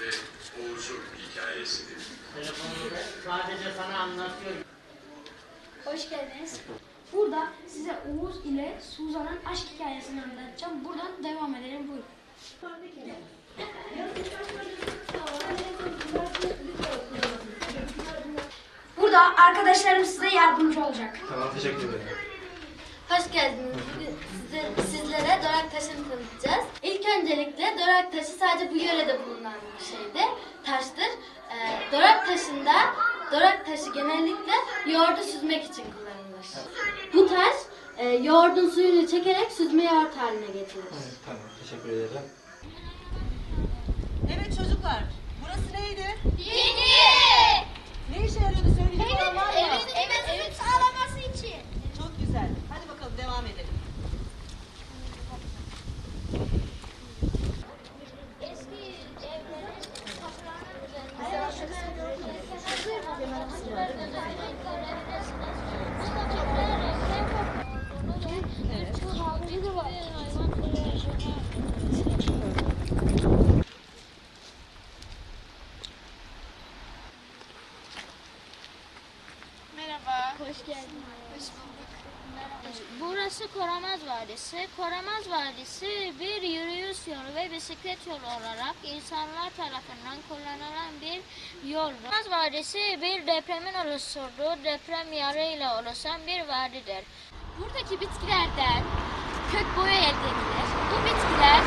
ve Oğuz'un hikayesidir. Telefonunda sadece sana anlatıyorum. Hoş geldiniz. Burada size Oğuz ile Suzan'ın aşk hikayesini anlatacağım. Buradan devam edelim. Buyurun. Burada arkadaşlarım size yardımcı olacak. Tamam teşekkür ederim. Hoş geldiniz. Sizlere Dorak Taşı'nı tanıtacağız. İlk öncelikle Dorak Taşı sadece bu yörede bulunan bir şeydi. Taştır. Ee, Dorak Taşı'nda Dorak Taşı genellikle yoğurdu süzmek için kullanılır. Bu taş e, yoğurdun suyunu çekerek süzme yoğurt haline getirir. Evet, tamam teşekkür ederim. Evet çocuklar, burası neydi? Dini! Ne işe yarıyordu söyleyecek olan var mı? evet, evet için. Çok Hoş geldin. Burası Koramaz Vadisi. Koramaz Vadisi bir yürüyüş yolu ve bisiklet yolu olarak insanlar tarafından kullanılan bir yoldur. Koramaz Vadisi bir depremin oluşturduğu deprem yarıyla oluşan bir vadidir. Buradaki bitkilerden kök boyu elde edilir. Bu bitkiler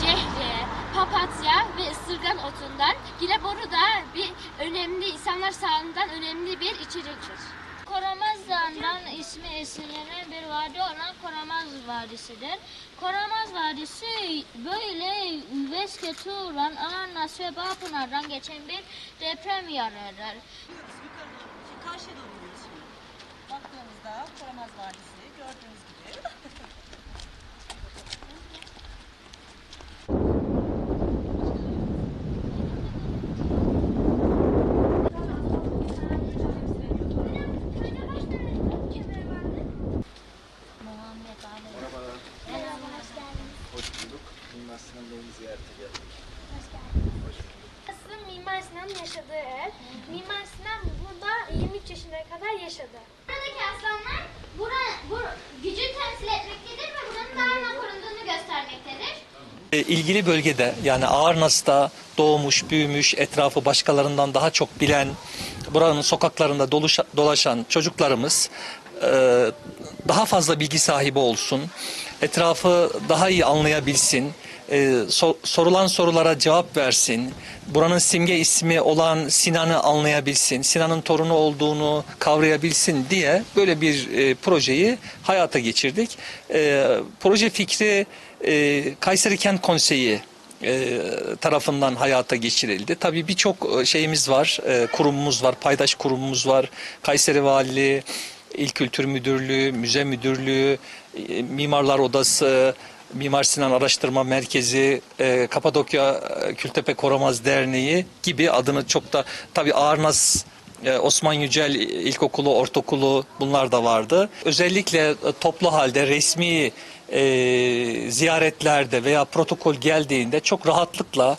cehre, papatya ve ısırgan otundan yine boru da bir önemli insanlar sağlığından önemli bir içeriktir. Koramaz Dağı'ndan ismi esinlenen bir vadi olan Koramaz Vadisi'dir. Koramaz Vadisi böyle Veske, Turan, Alanlas ve Bağpınar'dan geçen bir deprem. Gidiyoruz yukarı doğru. Karşıya doğru. Baktığımızda Koramaz Vadisi gördüğünüz gibi. Muhammed Ali. Merhaba, hoş geldiniz. Hoş bulduk. Mimar Ziyarete geldik. Burası Mimar Sinan'ın yaşadığı ev. Mimar Sinan burada 23 yaşına kadar yaşadı. Buradaki aslanlar bura, bura, gücü temsil etmektedir ve buranın daima korunduğunu göstermektedir. E, ilgili bölgede yani Ağrınas'ta doğmuş, büyümüş, etrafı başkalarından daha çok bilen, buranın sokaklarında doluşa- dolaşan çocuklarımız e, daha fazla bilgi sahibi olsun, etrafı daha iyi anlayabilsin, e, so- sorulan sorulara cevap versin, buranın simge ismi olan Sinan'ı anlayabilsin, Sinan'ın torunu olduğunu kavrayabilsin diye böyle bir e, projeyi hayata geçirdik. E, proje fikri e, Kayseri Kent Konseyi e, tarafından hayata geçirildi. Tabii birçok e, şeyimiz var, e, kurumumuz var, paydaş kurumumuz var. Kayseri Valiliği, İl Kültür Müdürlüğü, Müze Müdürlüğü, e, Mimarlar Odası, Mimar Sinan Araştırma Merkezi, e, Kapadokya e, Kültepe Koramaz Derneği gibi adını çok da tabii Ağırnaz Osman Yücel İlkokulu, Ortaokulu bunlar da vardı. Özellikle toplu halde resmi ziyaretlerde veya protokol geldiğinde çok rahatlıkla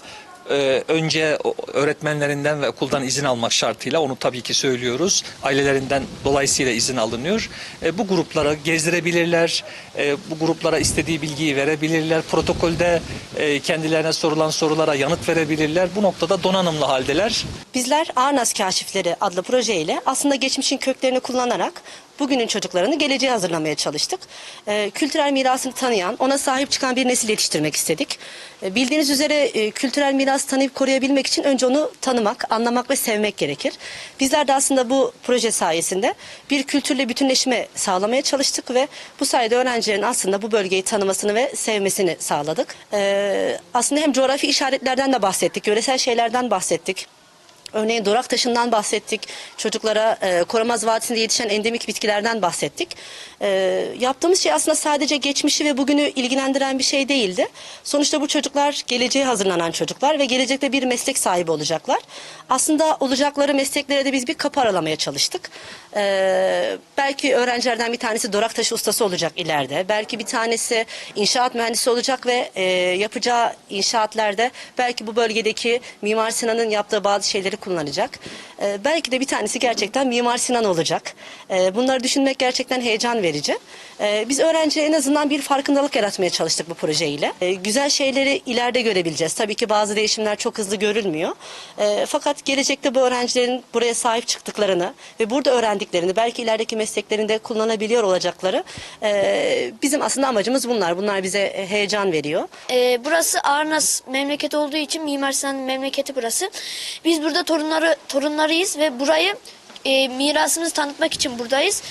e, önce öğretmenlerinden ve okuldan izin almak şartıyla onu tabii ki söylüyoruz. Ailelerinden dolayısıyla izin alınıyor. E, bu gruplara gezdirebilirler. E, bu gruplara istediği bilgiyi verebilirler. Protokolde e, kendilerine sorulan sorulara yanıt verebilirler. Bu noktada donanımlı haldeler. Bizler Arnas Kaşifleri adlı projeyle aslında geçmişin köklerini kullanarak bugünün çocuklarını geleceğe hazırlamaya çalıştık. Ee, kültürel mirasını tanıyan, ona sahip çıkan bir nesil yetiştirmek istedik. Ee, bildiğiniz üzere e, kültürel mirası tanıyıp koruyabilmek için önce onu tanımak, anlamak ve sevmek gerekir. Bizler de aslında bu proje sayesinde bir kültürle bütünleşme sağlamaya çalıştık ve bu sayede öğrencilerin aslında bu bölgeyi tanımasını ve sevmesini sağladık. Ee, aslında hem coğrafi işaretlerden de bahsettik, yöresel şeylerden bahsettik. Örneğin Dorak Taşı'ndan bahsettik. Çocuklara e, Koramaz Vadisi'nde yetişen endemik bitkilerden bahsettik. E, yaptığımız şey aslında sadece geçmişi ve bugünü ilgilendiren bir şey değildi. Sonuçta bu çocuklar geleceğe hazırlanan çocuklar ve gelecekte bir meslek sahibi olacaklar. Aslında olacakları mesleklere de biz bir kapı aralamaya çalıştık. E, belki öğrencilerden bir tanesi Dorak Taşı ustası olacak ileride. Belki bir tanesi inşaat mühendisi olacak ve e, yapacağı inşaatlarda belki bu bölgedeki Mimar Sinan'ın yaptığı bazı şeyleri kullanacak. Ee, belki de bir tanesi gerçekten Mimar Sinan olacak. Ee, bunları düşünmek gerçekten heyecan verici. Ee, biz öğrenciye en azından bir farkındalık yaratmaya çalıştık bu projeyle. Ee, güzel şeyleri ileride görebileceğiz. Tabii ki bazı değişimler çok hızlı görülmüyor. Ee, fakat gelecekte bu öğrencilerin buraya sahip çıktıklarını ve burada öğrendiklerini belki ilerideki mesleklerinde kullanabiliyor olacakları e, bizim aslında amacımız bunlar. Bunlar bize heyecan veriyor. Ee, burası Arnas memleketi olduğu için Mimar Sinan'ın memleketi burası. Biz burada torunları torunlarıyız ve burayı e, mirasımızı tanıtmak için buradayız.